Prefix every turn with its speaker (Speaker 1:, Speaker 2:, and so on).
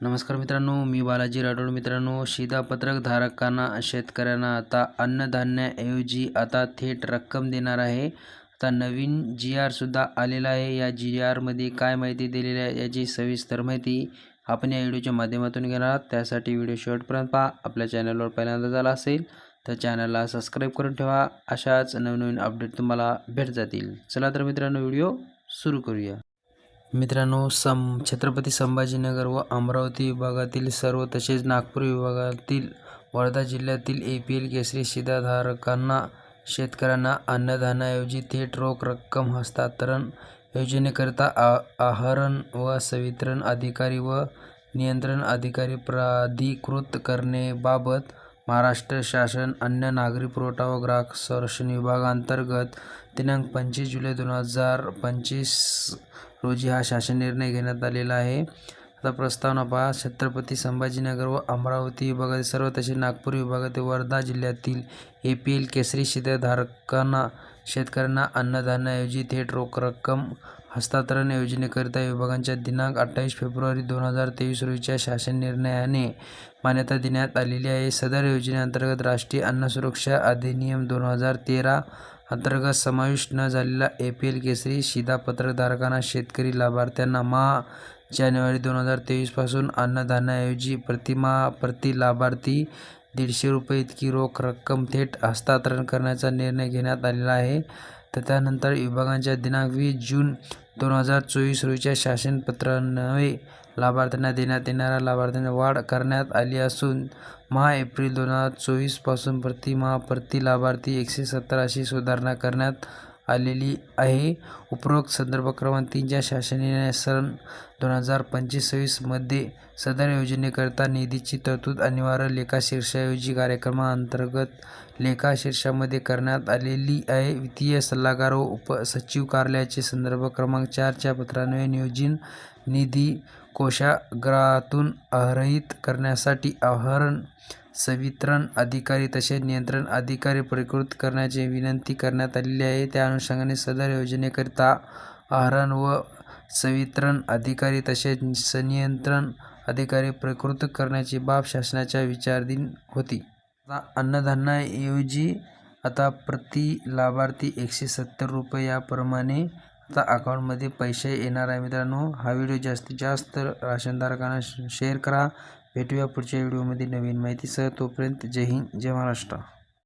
Speaker 1: नमस्कार मित्रांनो मी बालाजी राठोड. मित्रांनो शिधापत्रक धारकांना शेतकऱ्यांना आता अन्नधान्याऐवजी आता थेट रक्कम देणार आहे. आता नवीन जी आरसुद्धा आलेला आहे. या जी आरमध्ये काय माहिती दिलेली आहे याची सविस्तर माहिती आपण या व्हिडिओच्या माध्यमातून घेणार आहात. त्यासाठी व्हिडिओ शेवटपर्यंत पहा. आपल्या चॅनलवर पहिल्यांदा झाला असेल तर चॅनलला सबस्क्राईब करून ठेवा. अशाच नवनवीन अपडेट तुम्हाला भेट जातील. चला तर मित्रांनो व्हिडिओ सुरू करूया. मित्रांनो सं छत्रपती संभाजीनगर व अमरावती विभागातील सर्व तसेच नागपूर विभागातील वर्धा जिल्ह्यातील ए पी एल केसरी शिधाधारकांना शेतकऱ्यांना अन्नधान्याऐवजी थेट रोख रक्कम हस्तांतरण योजनेकरिता आ आहरण व संवितरण अधिकारी व नियंत्रण अधिकारी प्राधिकृत करण्याबाबत महाराष्ट्र शासन अन्न नागरी पुरवठा व ग्राहक संरक्षण विभागांतर्गत दिनांक पंचवीस जुलै दोन हजार पंचवीस रोजी हा शासन निर्णय घेण्यात आलेला आहे. आता प्रस्तावना पहा छत्रपती संभाजीनगर व अमरावती विभागातील सर्व तसेच नागपूर विभागातील वर्धा जिल्ह्यातील ए पी एल केसरी शिधाधारकांना शेतकऱ्यांना अन्नधान्याऐवजी थेट रोख रक्कम हस्तांतरण योजनेकरिता विभागांच्या दिनांक अठ्ठावीस फेब्रुवारी दोन हजार तेवीस रोजीच्या शासन निर्णयाने मान्यता देण्यात आलेली आहे. सदर योजनेअंतर्गत राष्ट्रीय अन्न सुरक्षा अधिनियम दोन हजार तेरा अंतर्गत समाविष्ट न झालेल्या ए पी एल केसरी शिधापत्रकधारकांना शेतकरी लाभार्थ्यांना मा जानेवारी दोन हजार तेवीसपासून अन्नधान्याऐवजी प्रतिमाह प्रति लाभार्थी दीडशे रुपये इतकी रोख रक्कम थेट हस्तांतरण करण्याचा निर्णय घेण्यात आलेला आहे. तर त्यानंतर विभागांच्या दिनांक वीस जून दोन हजार चोवीस रोजीच्या शासनपत्रान्वये लाभार्थ्यांना देण्यात येणाऱ्या लाभार्थ्यांची वाढ करण्यात आली असून महा एप्रिल दोन हजार चोवीसपासून प्रतिमाह प्रति लाभार्थी एकशे सत्तर अशी सुधारणा करण्यात आलेली आहे. उपरोक्त संदर्भ क्रमांक तीनच्या शासन निर्णय सन दोन हजार पंचवीस सव्वीसमध्ये सदर योजनेकरिता निधीची तरतूद अनिवार्य लेखा शीर्षाऐवजी कार्यक्रमाअंतर्गत लेखा शीर्षामध्ये करण्यात आलेली आहे. वित्तीय सल्लागार व उपसचिव कार्यालयाचे संदर्भ क्रमांक चारच्या पत्रान्वये नियोजन निधी कोषागारातून आहरित करण्यासाठी आहरण संवितरण अधिकारी तसेच नियंत्रण अधिकारी प्रकृत करण्याची विनंती करण्यात आलेली आहे. त्या अनुषंगाने सदर योजनेकरिता आहरण व संवितरण अधिकारी तसेच संनियंत्रण अधिकारी प्रकृत करण्याची बाब शासनाच्या विचाराधीन होती. आता अन्नधान्याऐवजी आता प्रति लाभार्थी एकशे सत्तर रुपये याप्रमाणे आता अकाउंटमध्ये पैसे येणार आहे मित्रांनो. हा व्हिडिओ जास्तीत जास्त राशनधारकांना शेअर करा. भेटूया पुढच्या व्हिडिओमध्ये नवीन माहितीसह. तोपर्यंत जय हिंद जय महाराष्ट्र.